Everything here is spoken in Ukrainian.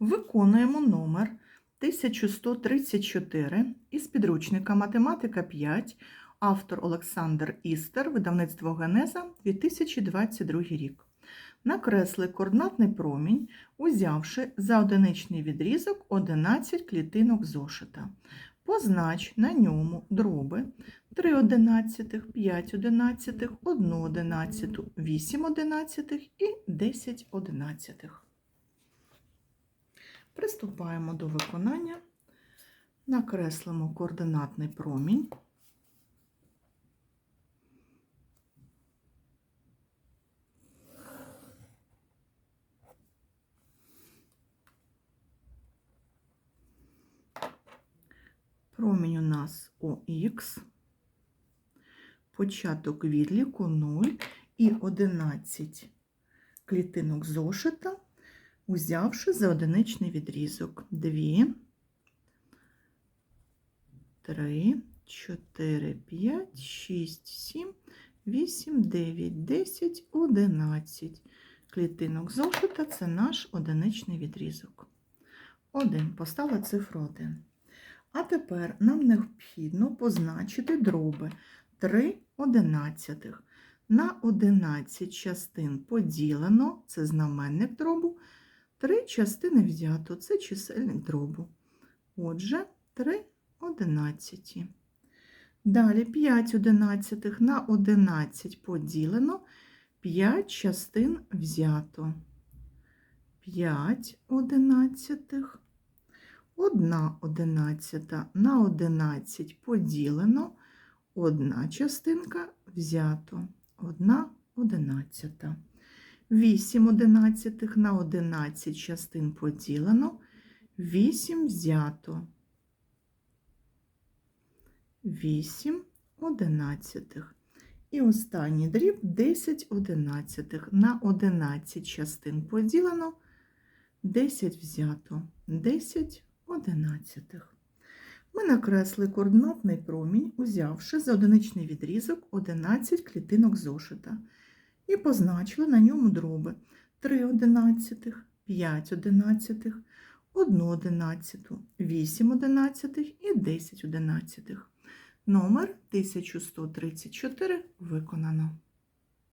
Виконуємо номер 1134 із підручника Математика 5, автор Олександр Істер, видавництво Генеза 2022 рік. Накресли координатний промінь, узявши за одиничний відрізок 11 клітинок зошита. Познач на ньому дроби 3 одинадцятих, 5 одинадцятих, 1 одинадцяту, 8 одинадцятих і 10 одинадцятих. Приступаємо до виконання. Накреслимо координатний промінь. Промінь у нас ОХ, початок відліку 0 і 11 клітинок зошита, узявши за одиничний відрізок. 2, 3, 4, 5, 6, 7, 8, 9, 10, 11 клітинок зошита це наш одиничний відрізок. 1. Поставила цифру 1. А тепер нам необхідно позначити дроби. 3 одинадцятих. На 11 частин поділено, це знаменник дробу, 3 частини взято, це чисельник дробу. Отже, 3 одинадцяті. Далі 5 одинадцятих на 11 поділено, 5 частин взято. 5 одинадцятих. 1 одинадцята на 11 поділено, одна частинка взято, 1 одинадцята. 8 одинадцятих на 11 частин поділено, 8 взято. 8 одинадцятих. І останній дріб 10 одинадцятих на 11 частин поділено, 10 взято, 10 одинадцятих. Ми накресли координатний промінь, узявши за одиничний відрізок 11 клітинок зошита і позначили на ньому дроби 3 одинадцятих, 5 одинадцятих, 1 одинадцяту, 8 одинадцятих і 10 одинадцятих. Номер 1134 виконано.